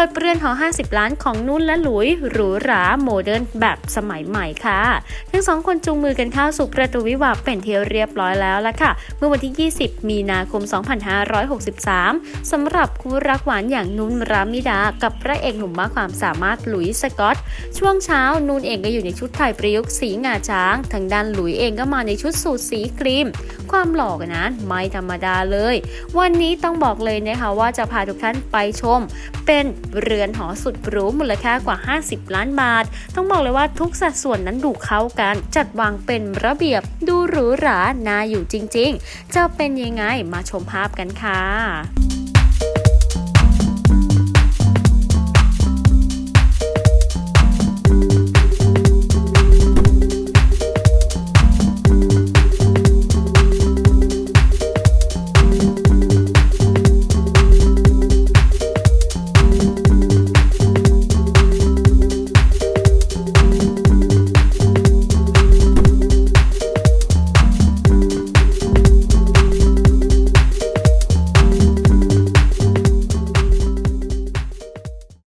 ปิดเรือนหอ 50 ล้านของนุ่นและหลุย หรูหราโมเดิร์นแบบสมัยใหม่ค่ะ ทั้งสองคนจูงมือกันเข้าสู่ประตูวิวาเป็นเที่เรียบร้อยแล้วละค่ะ เมื่อวันที่ 20 มีนาคม 2563สำหรับคู่รักหวานอย่างนุ่นรามิดา กับพระเอกหนุ่มมากความสามารถหลุยส์สกอต ช่วงเช้านุ่นเองก็อยู่ในชุดไทยประยุกต์สีงาช้าง ทางด้านหลุยเองก็มาในชุดสูทสีครีม ความหล่อกันนั้นไม่ธรรมดาเลย วันนี้ต้องบอกเลยนะคะว่าจะพาทุกท่านไปชมเป็นเรือนหอสุดหรูมูลค่ากว่า 50 ล้านบาท ต้องบอกเลยว่าทุกสัดส่วนนั้นดูเข้ากัน จัดวางเป็นระเบียบดูหรูหราน่าอยู่จริงๆ จะเป็นยังไงมาชมภาพกันค่ะ